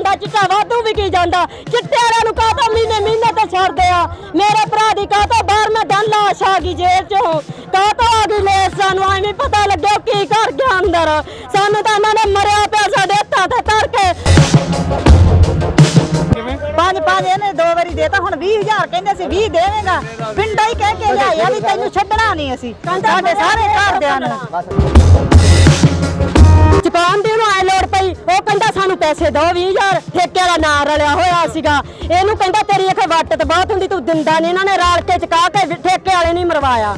ਜਾਂਦਾ ਚਿੱਟਾ ਵਾਧੂ ਵਿਕੀ ਜਾਂਦਾ। ਚਿੱਟੇ ਵਾਲਿਆਂ ਨੂੰ ਕਾਹ ਤੋਂ ਮਹੀਨੇ ਮਹੀਨੇ ਤੇ ਛੱਡਦੇ ਆ? ਮੇਰੇ ਭਰਾ ਦੀ ਕਾਹ ਤੋਂ ਬਾਹਰ ਮੈਂ ਦਨ ਲਾਸ਼ ਆ ਗਈ ਜੇਲ੍ਹ ਚੋਂ? ਕਾਹ ਤੋਂ ਆ ਗਈ ਲੈ ਸਾਨੂੰ ਐਵੇਂ ਪਤਾ ਲੱਗਿਆ ਕੀ ਕਰ ਗਿਆ ਅੰਦਰ। ਸਾਨੂੰ ਤਾਂ ਇਹਨਾਂ ਨੇ ਮਰਿਆ ਪਿਆ ਸਾਡੇ ਹੱਥਾਂ ਤੇ ਧਰ ਕੇ ਪੰਜ ਪੰਜ ਇਹਨੇ ਦੋ ਵਾਰੀ ਦੇਤਾ ਹੁਣ 20000 ਕਹਿੰਦੇ ਸੀ 20 ਦੇਵੇਂਗਾ। ਪਿੰਡਾਂ ਹੀ ਕਹਿ ਕੇ ਲਿਆਇਆ ਵੀ ਤੈਨੂੰ ਛੱਡਣਾ ਨਹੀਂ ਅਸੀਂ। ਸਾਡੇ ਸਾਰੇ ਘਰਦਿਆਂ ਨੂੰ। ਪੈਸੇ ਦਿਓ 20000 ਠੇਕੇ ਦਾ ਨਾਂ ਰਲਿਆ ਹੋਇਆ ਸੀਗਾ। ਇਹਨੂੰ ਕਹਿੰਦਾ, ਤੇਰੀ ਇੱਕ ਵੱਟ ਤੇ ਬਹੁਤ ਹੁੰਦੀ, ਤੂੰ ਦਿੰਦਾ ਨਹੀਂ ਇਹਨਾਂ ਨੇ ਰਲ ਕੇ ਚੁਕਾ ਕੇ ਠੇਕੇ ਵਾਲੇ ਨਹੀਂ ਮਰਵਾਇਆ।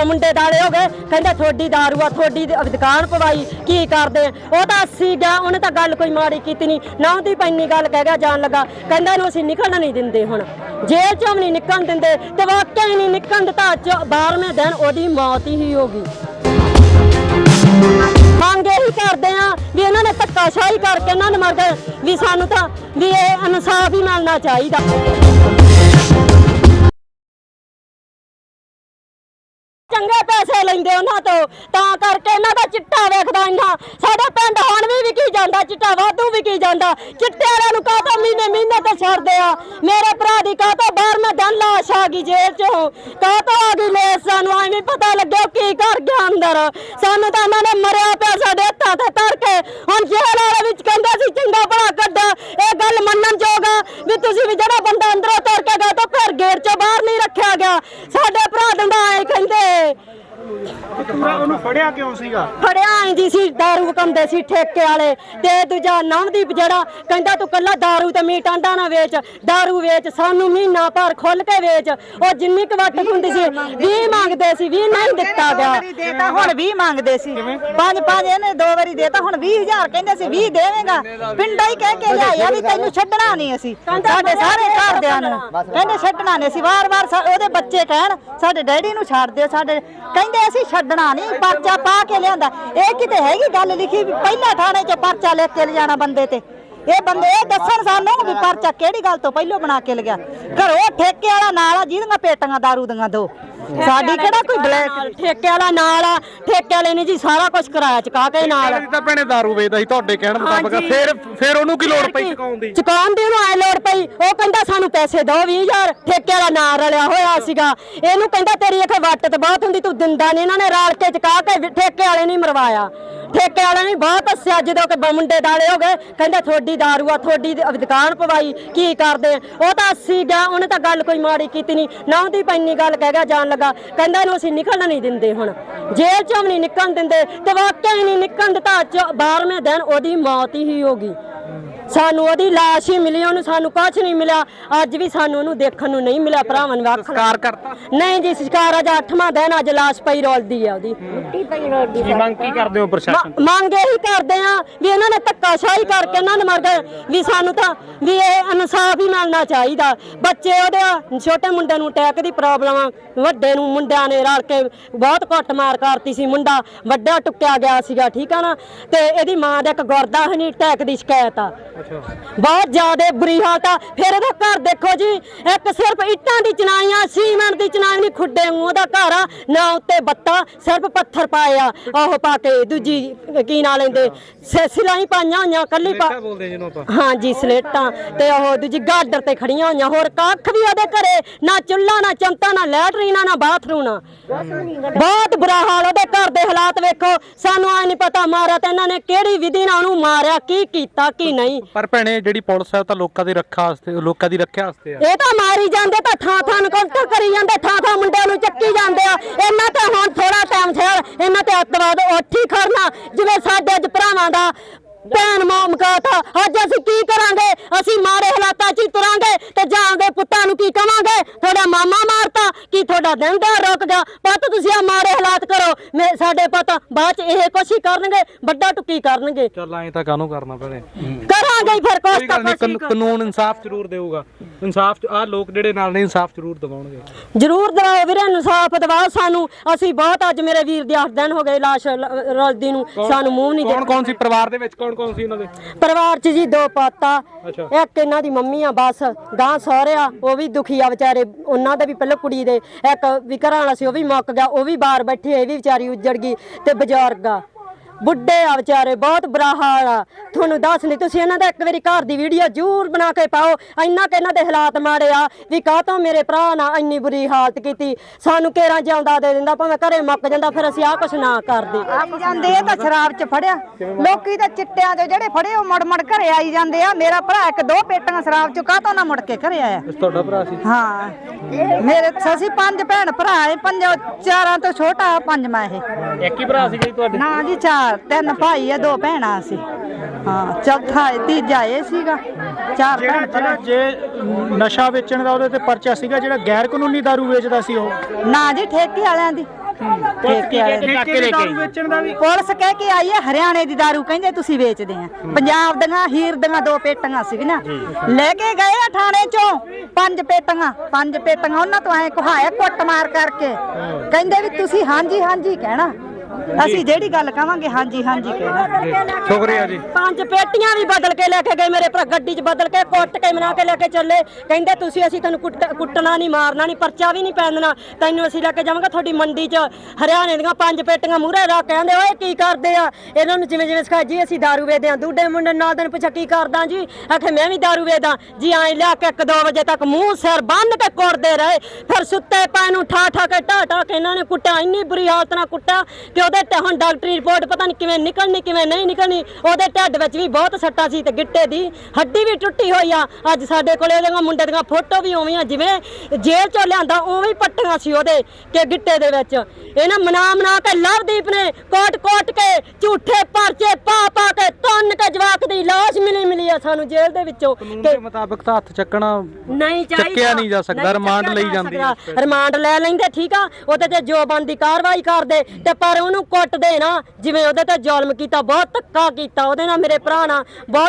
ਉਹ ਮੁੰਡੇ ਦਾਲੇ ਹੋ ਗਏ। ਕਹਿੰਦਾ, ਤੁਹਾਡੀ ਦਾਰੂ ਆ, ਤੁਹਾਡੀ ਦੁਕਾਨ ਪਵਾਈ, ਕੀ ਕਰਦੇ? ਉਹ ਤਾਂ ਅਸੀਂ ਗਿਆ। ਉਹਨੇ ਤਾਂ ਗੱਲ ਕੋਈ ਮਾੜੀ ਕੀਤੀ ਨਹੀਂ ਨਾ ਉਹਦੀ ਪੈਣੀ ਗੱਲ ਕਹਿ ਗਿਆ, ਜਾਣ ਲੱਗਾ। ਕਹਿੰਦਾ, ਇਹਨੂੰ ਅਸੀਂ ਨਿਕਲਣ ਨਹੀਂ ਦਿੰਦੇ ਹੁਣ। ਜੇਲ੍ਹ ਚੋਂ ਵੀ ਨਹੀਂ ਨਿਕਲਣ ਦਿੰਦੇ। ਤੇ ਵਾਕਿਆ ਹੀ ਨਹੀਂ ਨਿਕਲਣ ਦਿੱਤਾ। 12ਵੇਂ ਦਿਨ ਉਹਦੀ ਮੌਤ ਹੀ ਹੋ ਗਈ। ਕਰਦੇ ਆ ਵੀ ਇਹਨਾਂ ਨੇ ਧੱਕਾਸ਼ਾਹੀ ਕਰਕੇ ਇਹਨਾਂ ਨੇ ਮਰ ਵੀ ਸਾਨੂੰ ਤਾਂ ਵੀ ਇਹ ਇਨਸਾਫ ਹੀ ਮਿਲਣਾ ਚਾਹੀਦਾ। ਲੈਂਦੇ ਉਹਨਾਂ ਤੋਂ, ਤਾਂ ਕਰਕੇ ਇਹਨਾਂ ਦਾ ਚਿੱਟਾ ਵੇਖਦਾ ਇੰਨਾ। ਸਾਡਾ ਪਿੰਡ ਹੁਣ ਵੀ ਵਿਕੀ ਜਾਂਦਾ, ਚਿੱਟਾ ਵਾਧੂ ਵਿਕੀ ਜਾਂਦਾ। ਚਿੱਟੇ ਵਾਲਿਆਂ ਨੂੰ ਕਾਹ ਤੋਂ ਮਹੀਨੇ ਮਹੀਨੇ ਤੇ ਛੱਡਦੇ ਆ? ਮੇਰੇ ਭਰਾ ਦੀ ਕਾਹ ਤੋਂ ਬਾਹਰ ਮੈਂ ਦਨ ਲਾਸ਼ ਆ ਗਈ ਜੇਲ੍ਹ ਚੋਂ। ਕਾਹ ਤੋਂ ਆ ਗਈ ਲੈ ਸਾਨੂੰ, ਐਵੇਂ ਪਤਾ ਲੱਗਿਆ ਕੀ ਕਰ ਗਿਆ ਅੰਦਰ। ਸਾਨੂੰ ਤਾਂ ਇਹਨਾਂ ਨੇ ਮਰਿਆ ਪਿਆ ਸਾਡੇ ਹੱਥਾਂ ਤੇ ਧਰ ਕੇ ਹੁਣ ਜੇਲ੍ਹ ਵਾਲੇ ਵਿੱਚ ਕਹਿੰਦੇ ਸੀ, ਚੰਗਾ ਭਲਾ ਕੱਢਾ। ਇਹ ਗੱਲ ਮੰਨਣ ਜੋਗਾ ਵੀ ਤੁਸੀਂ ਵੀ ਜਿਹੜਾ ਬੰਦਾ ਅੰਦਰੋਂ ਤੁਰ ਕੇ ਗਿਆ ਤਾਂ ਫਿਰ ਗੇਟ ਚੋਂ ਬਾਹਰ ਨਹੀਂ ਰੱਖਿਆ ਗਿਆ ਸਾਡੇ ਭਰਾ ਦੰਦਾ ਆਏ ਕਹਿੰਦੇ ਪੂਰਾ ਉਹਨੂੰ ਫੜਿਆ ਕਿਉਂ ਸੀਗਾ ਫੜਿਆ ਆਂਦੀ ਸੀ दारू ਵਕਾਉਂਦੇ ਸੀ ਠੇਕੇ ਵਾਲੇ ਤੇ ਦੂਜਾ ਨਵਦੀਪ ਜਿਹੜਾ ਕਹਿੰਦਾ ਤੂੰ ਕੱਲਾ दारू ਤੇ ਮੀਟ ਆਂਡਾ ਨਾ ਵੇਚ दारू ਵੇਚ ਸਾਨੂੰ ਮਹੀਨਾ ਭਰ ਖੁੱਲ ਕੇ ਵੇਚ ਉਹ ਜਿੰਨੀ ਕੁ ਵੱਟ ਹੁੰਦੀ ਸੀ 20 ਮੰਗਦੇ ਸੀ 20 ਨਹੀਂ ਦਿੱਤਾ ਦੋ ਗਿਆ ਵਾਰੀ ਦੇਤਾ ਹੁਣ 20 ਮੰਗਦੇ ਸੀ ਪੰਜ ਪੰਜ ਇਹਨੇ ਦੋ ਵਾਰੀ ਦੇਤਾ ਹੁਣ 20000 ਕਹਿੰਦੇ ਸੀ 20 ਦੇਵੇਂਗਾ ਪਿੰਡਾਂ ਹੀ ਕਹਿ ਕੇ ਲਿਆਇਆ ਵੀ ਤੈਨੂੰ ਛੱਡਣਾ ਨਹੀਂ ਅਸੀਂ ਸਾਡੇ ਸਾਰੇ ਘਰਦਿਆਂ ਨੂੰ ਕਹਿੰਦੇ ਛੱਡਣਾ ਨਹੀਂ ਅਸੀਂ ਵਾਰ-ਵਾਰ ਸਾ- ਉਹਦੇ ਬੱਚੇ ਕਹਿਣ ਸਾਡੇ ਡੈਡੀ ਨੂੰ ਛੱਡ ਦਿਓ ਸਾਡੇ ਕਹਿੰਦੇ ਅਸੀਂ ਛੱਡਣਾ ਨਹੀਂ ਪਰਚਾ ਪਾ ਕੇ ਲਿਆਂਦਾ। ਇਹ ਕਿਤੇ ਹੈਗੀ ਗੱਲ ਲਿਖੀ ਵੀ ਪਹਿਲਾਂ ਥਾਣੇ 'ਚ ਪਰਚਾ ਲੈ ਕੇ ਲਿਜਾਣਾ ਬੰਦੇ ਤੇ? ਇਹ ਬੰਦੇ ਇਹ ਦੱਸਣ ਸਾਨੂੰ ਵੀ ਪਰਚਾ ਕਿਹੜੀ ਗੱਲ ਤੋਂ ਪਹਿਲਾਂ ਬਣਾ ਕੇ ਲਿਆ? ਘਰੋਂ ਠੇਕੇ ਵਾਲਾ ਨਾਲ ਆ, ਜਿਹਦੀਆਂ ਪੇਟੀਆਂ ਦਾਰੂ ਦੀਆਂ ਦੋ। ਸਾਡੀ ਕਿਹੜਾ ਕੋਈ ਬਲੈਕ ਠੇਕੇ ਵਾਲਾ ਨਾਲ ਆ ਠੇਕੇ ਵਾਲੇ ਨੇ ਜੀ ਸਾਰਾ ਕੁਝ ਕਰਾਇਆ ਚਕਾ ਕੇ ਨਾਲ। ਤਾਂ ਭੈਣੇ ਦਾਰੂ ਵੇਚਦਾ ਸੀ ਤੁਹਾਡੇ ਕਹਿਣ ਮੁਤਾਬਕ। ਫਿਰ ਫਿਰ ਉਹਨੂੰ ਕੀ ਲੋੜ ਪਈ ਚੁਕਾਉਣ ਦੀ? ਚੁਕਾਉਣ ਦੀ ਉਹਨੂੰ ਐ ਲੋੜ ਪਈ। ਉਹ ਕਹਿੰਦਾ ਸਾਨੂੰ ਪੈਸੇ ਦਿਓ 20000 ਠੇਕੇ ਵਾਲਾ ਨਾਂ ਰਲਿਆ ਹੋਇਆ ਸੀਗਾ। ਇਹਨੂੰ ਕਹਿੰਦਾ ਤੇਰੀ ਇੱਕ ਵੱਟ ਤੇ ਬਹੁਤ ਹੁੰਦੀ ਤੂੰ ਦਿੰਦਾ ਨਹੀਂ ਇਹਨਾਂ ਨੇ ਰਲ ਕੇ ਚਕਾ ਕੇ ਠੇਕੇ ਵਾਲੇ ਨਹੀਂ ਮਰਵਾਇਆ। ਠੇਕੇ ਵਾਲਿਆਂ ਨੇ ਬਹੁਤ ਹੱਸਿਆ ਜਦੋਂ ਕਿ ਮੁੰਡੇ ਦਾਲੇ ਹੋ ਗਏ। ਕਹਿੰਦਾ, ਤੁਹਾਡੀ ਦਾਰੂ ਆ, ਤੁਹਾਡੀ ਦੁਕਾਨ ਪਵਾਈ, ਕੀ ਕਰਦੇ? ਉਹ ਤਾਂ ਅਸੀਂ ਗਿਆ, ਉਹਨੇ ਤਾਂ ਗੱਲ ਕੋਈ ਮਾੜੀ ਕੀਤੀ ਨਹੀਂ। ਨਾ ਉਹਦੀ ਪੈਣੀ ਗੱਲ ਕਹਿ ਗਿਆ, ਜਾਣ ਲੱਗਾ। ਕਹਿੰਦਾ, ਇਹਨੂੰ ਅਸੀਂ ਨਿਕਲਣ ਨਹੀਂ ਦਿੰਦੇ ਹੁਣ। ਜੇਲ੍ਹ ਚੋਂ ਵੀ ਨਹੀਂ ਨਿਕਲਣ ਦਿੰਦੇ ਤੇ ਵਾਕਿਆ ਹੀ ਨਹੀਂ ਨਿਕਲਣ ਦਿੱਤਾ। 12ਵੇਂ ਦਿਨ ਉਹਦੀ ਮੌਤ ਹੀ ਹੋ ਗਈ। ਸਾਨੂੰ ਉਹਦੀ ਲਾਸ਼ ਹੀ ਮਿਲੀ ਉਹਨੂੰ ਸਾਨੂੰ ਕੁਝ ਨਹੀਂ ਮਿਲਿਆ। ਅੱਜ ਵੀ ਸਾਨੂੰ ਉਹਨੂੰ ਦੇਖਣ ਨੂੰ ਨਹੀਂ ਮਿਲਿਆ ਭਰਾਵਾਂ ਨੂੰ ਆਖਣ ਕਾਰ ਕਰਤਾ। ਨਹੀਂ ਜੀ ਸਰਕਾਰ ਅੱਜ 8ਵਾਂ ਦਿਨ ਅੱਜ ਲਾਸ਼ ਪਈ ਰੋਲਦੀ ਆ ਉਹਦੀ। ਕੀ ਮੰਗ ਕੀ ਕਰਦੇ ਹੋ ਪ੍ਰਸ਼ਾਸਨ ਮ- ਮੰਗ ਇਹੀ ਕਰਦੇ ਆ ਵੀ ਇਹਨਾਂ ਨੇ ਧੱਕਾਸ਼ਾਹੀ ਕਰਕੇ ਇਹਨਾਂ ਨੇ ਮਰ ਗਏ ਵੀ ਸਾਨੂੰ ਤਾਂ ਵੀ ਇਹ ਇਨਸਾਫ ਹੀ ਮਿਲਣਾ ਚਾਹੀਦਾ। ਬੱਚੇ ਉਹਦੇ ਛੋਟੇ ਮੁੰਡੇ ਨੂੰ ਅਟੈਕ ਦੀ ਪ੍ਰੋਬਲਮ ਆ ਵੱਡੇ ਨੂੰ ਮੁੰਡਿਆਂ ਨੇ ਰਲ ਕੇ ਬਹੁਤ ਕੁੱਟਮਾਰ ਕਰਤੀ ਸੀ ਮੁੰਡਾ ਵੱਡਾ ਟੁੱਕਿਆ ਗਿਆ ਸੀਗਾ ਠੀਕ ਆ ਨਾ? ਤੇ ਇਹਦੀ ਮਾਂ ਦਾ ਇੱਕ ਗੁਰਦਾ ਹਨੀ ਅਟੈਕ ਦੀ ਸ਼ਿਕਾਇਤ ਆ। ਬਹੁਤ ਜ਼ਿਆਦਾ ਬੁਰੀ ਹਾਲਤ ਆ। ਫਿਰ ਇਹਦਾ ਘਰ ਦੇਖੋ ਜੀ ਇੱਕ ਸਿਰਫ ਇੱਟਾਂ ਦੀ ਚਨਾਈਆਂ ਸੀਮੈਂਟ ਦੀ ਚਨਾਈ ਨਹੀਂ ਖੁੱਡੇ ਵਾਂਗੂ ਉਹਦਾ ਘਰ ਆ ਨਾ ਉੱਤੇ ਬੱਤਾ ਸਿਰਫ ਪੱਥਰ ਪਾਏ ਆ ਉਹ ਪਾ ਕੇ ਦੂਜੀ ਕੀ ਨਾਂ ਲੈਂਦੇ ਸ- ਸਿਲਾਂ ਹੀ ਪਾਈਆਂ ਹੋਈਆਂ ਕੱਲੀ ਪਾ ਆਪਾਂ। ਹਾਂਜੀ ਸਲੇਟਾਂ ਤੇ ਉਹ ਦੂਜੀ ਗਾਡਰ ਤੇ ਖੜੀਆਂ ਹੋਈਆਂ ਹੋਰ ਕੱਖ ਵੀ ਉਹਦੇ ਘਰੇ ਨਾ ਚੁੱਲ੍ਹਾ ਨਾ ਚਮਤਾ ਨਾ ਲੈਟਰੀਨ ਨਾ ਬਾਥਰੂਮ ਨਾ ਬਹੁਤ ਬੁਰਾ ਹਾਲ ਉਹਦੇ ਘਰ ਦੇ ਹਾਲਾਤ ਵੇਖੋ ਸਾਨੂੰ ਆ ਨਹੀਂ ਪਤਾ ਮਾਰਿਆ ਤੇ ਇਹਨਾਂ ਨੇ ਕਿਹੜੀ ਵਿਧੀ ਨਾਲ ਉਹਨੂੰ ਮਾਰਿਆ ਕੀ ਕੀਤਾ ਕੀ ਨਹੀਂ। ਪਰ ਭੈਣੇ, ਜਿਹੜੀ ਪੁਲਿਸ ਹੈ ਉਹ ਤਾਂ ਲੋਕਾਂ ਦੀ ਰੱਖਿਆ ਵਾਸਤੇ, ਲੋਕਾਂ ਦੀ ਰੱਖਿਆ ਵਾਸਤੇ ਆ। ਇਹ ਤਾਂ ਮਾਰੀ ਜਾਂਦੇ ਤਾਂ ਥਾਂ ਥਾਂ ਨਕੌਂਟਰ ਕਰੀ ਜਾਂਦੇ, ਥਾਂ ਥਾਂ ਮੁੰਡਿਆਂ ਨੂੰ ਚੱਕੀ ਜਾਂਦੇ ਆ। ਇਹਨਾਂ ਤੇ ਹੁਣ ਥੋੜਾ ਟਾਈਮ ਛੇੜ ਇਹਨਾਂ ਤੇ ਅੱਤਵਾਦ ਉੱਠੀ ਖੜਨਾ, ਜਿਵੇਂ ਸਾਡੇ ਅੱਜ ਭਰਾਵਾਂ ਦਾ ਭੈਣ ਮਾਂ ਮਕਾਤਾ ਅੱਜ ਅਸੀਂ ਕੀ ਕਰਾਂਗੇ? ਅਸੀਂ ਮਾਰੇ ਹਾਲਾਤਾਂ 'ਚ ਹੀ ਤੁਰਾਂਗੇ ਤੇ ਜਾਂਦੇ ਪੁੱਤਾਂ ਨੂੰ ਕੀ ਕਵਾਂਗੇ? ਤੁਹਾਡਾ ਮਾਮਾ ਮਾਰਤਾ ਕੀ ਤੁਹਾਡਾ ਦਿਨ ਦਾ ਰੁਕ ਗਿਆ? ਪੁੱਤ ਤੁਸੀਂ ਆ ਮਾਰੇ ਹਾਲਾਤ ਕਰੋ। ਮੇ ਸਾਡੇ ਪੁੱਤ ਬਾਅਦ 'ਚ ਇਹ ਕੁਛ ਹੀ ਕਰਨਗੇ ਵੱਡਾ ਟੁੱਕੀ ਕਰਨਗੇ। ਚੱਲ ਐਂ ਤਾਂ ਕਾਹਨੂੰ ਕਰਨਾ ਭੈਣੇ? ਕਰਾਂਗੇ ਫਿਰ ਕੁਛ ਤਾਂ ਕਾਨੂੰਨ- ਇਨਸਾਫ ਜ਼ਰੂਰ ਦੇਊਗਾ। ਇਨਸਾਫ ਆ ਲੋਕ ਜਿਹੜੇ ਨਾਲ ਨੇ ਇਨਸਾਫ ਜ਼ਰੂਰ ਦਿਵਾਉਣਗੇ। ਜਰੂਰ ਦਿਵਾਓ ਵੀਰੇ ਇਨਸਾਫ ਦਿਵਾਓ ਸਾਨੂੰ। ਅਸੀਂ ਬਹੁਤ ਅੱਜ ਮੇਰੇ ਵੀਰ ਦੇ 8 ਦਿਨ ਹੋ ਗਏ ਲਾਸ਼ ਰਲਦੀ ਨੂੰ ਸਾਨੂੰ ਮੂੰਹ ਨਹੀਂ ਕੌਣ ਕੌਣ ਸੀ? ਪਰਿਵਾਰ ਦੇ ਵਿੱਚ ਕੌਣ ਕੌਣ ਸੀ ਉਹਨਾਂ ਦੇ? ਪਰਿਵਾਰ 'ਚ ਜੀ ਦੋ ਪਾਤਾ ਅੱਛਾ। ਇੱਕ ਇਹਨਾਂ ਦੀ ਮੰਮੀ ਆ ਬਸ ਗਾਂ ਸਹੁਰਿਆ ਉਹ ਵੀ ਦੁਖੀ ਆ ਵਿਚਾਰੇ ਉਹਨਾਂ ਦੇ ਵੀ ਪਹਿਲਾਂ ਕੁੜੀ ਦੇ ਇੱਕ ਵੀ ਘਰਾਂ ਵਾਲਾ ਸੀ ਉਹ ਵੀ ਮੁੱਕ ਗਿਆ ਉਹ ਵੀ ਬਾਹਰ ਬੈਠੇ ਇਹ ਵੀ ਵਿਚਾਰੀ ਉੱਜੜ ਗਈ ਤੇ ਬਜ਼ੁਰਗ ਆ। ਬੁੱਢੇ ਆ ਵਿਚਾਰੇ ਬਹੁਤ ਬੁਰਾ ਹਾਲ ਆ। ਤੁਹਾਨੂੰ ਦੱਸ ਨਹੀਂ ਤੁਸੀਂ ਇਹਨਾਂ ਦਾ ਇੱਕ ਵਾਰੀ ਘਰ ਦੀ ਵੀਡੀਓ ਜ਼ਰੂਰ ਬਣਾ ਕੇ ਪਾਓ। ਇੰਨਾ ਕਿ ਇਹਨਾਂ ਦੇ ਹਾਲਾਤ ਮਾੜੇ ਆ ਵੀ ਕਾਹਤੋਂ ਮੇਰੇ ਭਰਾ ਨਾਲ ਇੰਨੀ ਬੁਰੀ ਹਾਲਤ ਕੀਤੀ। ਸਾਨੂੰ ਕੇਰਾਂ ਜਿਉਂਦਾ ਦੇ ਦਿੰਦਾ ਭਾਵੇਂ ਘਰੇ ਮੁੱਕ ਜਾਂਦਾ ਫਿਰ ਅਸੀਂ ਆਹ ਕੁਛ ਨਾ ਕਰਦੇ। ਆਈ ਜਾਂਦੇ ਇਹ ਤਾਂ ਸ਼ਰਾਬ 'ਚ ਫੜਿਆ। ਲੋਕੀ ਤਾਂ ਚਿੱਟਿਆਂ 'ਚ ਜਿਹੜੇ ਫੜੇ ਉਹ ਮੜ ਮੜ ਘਰੇ ਆਈ ਜਾਂਦੇ ਆ। ਮੇਰਾ ਭਰਾ ਇੱਕ ਦੋ ਪੇਟੀਆਂ ਸ਼ਰਾਬ 'ਚ ਕਾਹਤੋਂ ਨਾ ਮੁੜ ਕੇ ਘਰੇ ਆਇਆ। ਤੁਹਾਡਾ ਭਰਾ ਸੀ? ਹਾਂ। ਮੇਰੇ ਅਸੀਂ ਪੰਜ ਭੈਣ ਭਰਾ ਏ ਪੰਜ ਚਾਰਾਂ ਤੋਂ ਛੋਟਾ ਪੰਜਵਾਂ ਇਹ। ਇੱਕ ਹੀ ਭਰਾ ਸੀ ਜੀ ਤੁਹਾਡੇ? ਨਾ ਜੀ ਚਾਰ। ਤਿੰਨ ਭਾਈ ਆ ਦੋ ਭੈਣਾਂ ਸੀ। ਹਾਂ ਚੌਥਾ ਇਹ ਤੀਜਾ ਇਹ ਸੀਗਾ। ਚਾਰ ਭੈਣ ਜਿਹੜਾ ਜੇ ਨਸ਼ਾ ਵੇਚਣ ਦਾ ਉਹਦੇ ਤੇ ਪਰਚਾ ਸੀਗਾ ਜਿਹੜਾ ਗੈਰ ਕਾਨੂੰਨੀ ਦਾਰੂ ਵੇਚਦਾ ਸੀ ਉਹ? ਨਾ ਜੀ ਠੇਕੇ ਵਾਲਿਆਂ ਦੀ। ਠੇਕੇ ਵਾਲਿਆਂ ਦੀ ਠੇਕੇ ਦੀ ਦਾਰੂ ਵੇਚਣ ਦਾ ਵੀ? ਪੁਲਿਸ ਕਹਿ ਕੇ ਆਈ ਹੈ ਹਰਿਆਣੇ ਦੀ ਦਾਰੂ ਕਹਿੰਦੇ ਤੁਸੀਂ ਵੇਚਦੇ ਆ। ਪੰਜਾਬ ਦੀਆਂ ਹੀਰ ਦੀਆਂ ਦੋ ਪੇਟੀਆਂ ਸੀਗੀਆਂ ਲੈ ਕੇ ਗਏ ਆ ਥਾਣੇ ਚੋਂ। ਪੰਜ ਪੇਟੀਆਂ ਪੰਜ ਪੇਟੀਆਂ। ਉਹਨਾਂ ਤੋਂ ਐ ਕੁਹਾਇਆ ਕੁੱਟ ਮਾਰ ਕਰਕੇ। ਕਹਿੰਦੇ ਵੀ ਤੁਸੀਂ ਹਾਂਜੀ ਹਾਂਜੀ ਕਹਿਣਾ। ਅਸੀਂ ਜਿਹੜੀ ਗੱਲ ਕਵਾਂਗੇ ਹਾਂਜੀ ਹਾਂਜੀ ਕਹਿਣਾ ਸ਼ੁਕਰੀਆ ਜੀ। ਪੰਜ ਪੇਟੀਆਂ ਵੀ ਬਦਲ ਕੇ ਲੈ ਕੇ ਗਏ ਮੇਰੇ ਭਰਾ ਗੱਡੀ 'ਚ ਬਦਲ ਕੇ ਕੁੱਟ ਕੇ ਮਨਾ ਕੇ ਲੈ ਕੇ ਚੱਲੇ। ਕਹਿੰਦੇ ਤੁਸੀਂ ਅਸੀਂ ਤੁਹਾਨੂੰ ਕੁੱਟ- ਕੁੱਟਣਾ ਨਹੀਂ ਮਾਰਨਾ ਨਹੀਂ ਪਰਚਾ ਵੀ ਨਹੀਂ ਪੈਂਦਣਾ। ਤੈਨੂੰ ਅਸੀਂ ਲੈ ਕੇ ਜਾਵਾਂਗੇ ਤੁਹਾਡੀ ਮੰਡੀ 'ਚ ਹਰਿਆਣੇ ਦੀਆਂ ਪੰਜ ਪੇਟੀਆਂ ਮੂਹਰੇ ਰੱਖ ਕਹਿੰਦੇ ਓਏ ਕੀ ਕਰਦੇ ਆ? ਇਹਨਾਂ ਨੂੰ ਜਿਵੇਂ ਜਿਵੇਂ ਸਿਖਾਇਆ ਜੀ ਅਸੀਂ ਦਾਰੂ ਵੇਚਦੇ ਆ। ਦੂਡੇ ਮੁੰਡੇ ਨਾਲ ਦਿਨ ਪੁੱਛਿਆ ਕੀ ਕਰਦਾ ਜੀ? ਆਖੇ ਮੈਂ ਵੀ ਦਾਰੂ ਵੇਚਦਾ। ਜੀ ਐਂ ਲਿਆ ਕੇ 1-2 ਵਜੇ ਤੱਕ ਮੂੰਹ ਸਿਰ ਬੰਨ ਕੇ ਕੁੱਟਦੇ ਰਹੇ। ਫਿਰ ਸੁੱਤੇ ਪੈ ਨੂੰ ਠਾ ਠਾ ਕੇ ਢਾ ਢਾ ਕੇ ਇਹਨਾਂ ਨੇ ਕੁੱਟਿਆ ਇੰਨੀ ਬੁਰੀ ਹਾਲਤ ਨਾਲ ਕੁੱਟਿਆ ਕਿ ਉਹਦੇ ਤੇ ਹੁਣ ਡਾਕਟਰੀ ਰਿਪੋਰਟ ਪਤਾ ਨਹੀਂ ਕਿਵੇਂ ਨਿਕਲਣੀ ਕਿਵੇਂ ਨਹੀਂ ਨਿਕਲਣੀ ਉਹਦੇ ਢਿੱਡ ਵਿੱਚ ਵੀ ਬਹੁਤ ਸੱਟਾਂ ਸੀ ਤੇ ਗਿੱਟੇ ਦੀ ਹੱਡੀ ਵੀ ਟੁੱਟੀ ਹੋਈ ਆ। ਅੱਜ ਸਾਡੇ ਕੋਲੇ ਉਹਦੀਆਂ ਮੁੰਡੇ ਦੀਆਂ ਫੋਟੋ ਵੀ ਉਵੇਂ ਆ ਜਿਵੇਂ ਜੇਲ੍ਹ ਚੋਂ ਲਿਆਂਦਾ ਉਵੇਂ ਹੀ ਪੱਟੀਆਂ ਸੀ ਉਹਦੇ ਕਿ ਗਿੱਟੇ ਦੇ ਵਿੱਚ। ਇਹਨਾਂ ਮਨਾ ਮਨਾ ਕੇ ਲਵਦੀਪ ਨੇ ਕੋਟ ਕੋਟ ਕੇ ਝੂਠੇ ਪਰਚੇ ਪਾ ਪਾ ਕੇ ਤੰਨ ਕੇ ਜਵਾਕ ਦੀ ਲਾਸ਼ ਮਿਲੀ ਮਿਲੀ ਆ ਸਾਨੂੰ ਜੇਲ੍ਹ ਦੇ ਵਿੱਚੋਂ ਕਾਨੂੰਨ ਕਿ ਦੇ ਮੁਤਾਬਕ ਤਾਂ ਹੱਥ ਚੱਕਣਾ ਨਹੀਂ ਚਾਹੀਦਾ। ਚੱਕਿਆ ਨਹੀਂ ਜਾ ਸਕਦਾ, ਰਿਮਾਂਡ ਲਈ ਜਾਂਦੀ ਹੈ। ਰਿਮਾਂਡ ਲੈ ਲੈਂਦੇ ਠੀਕ ਆ। ਉਹਦੇ ਤੇ ਜੋ ਬੰਦੀ ਕਾਰਵਾਈ ਕਰਦੇ ਤੇ ਪਰ ਉਹਨੂੰ ਕੁੱਟਦੇ ਨਾ। ਜਿਵੇਂ ਉਹਦੇ ਤੇ ਜ਼ੁਲਮ ਕੀਤਾ, ਬਹੁਤ ਧੱਕਾ ਕੀਤਾ, ਉਹਦੇ ਨਾਲ ਮੇਰੇ ਭਰਾ ਨਾਲ, ਬਹੁਤ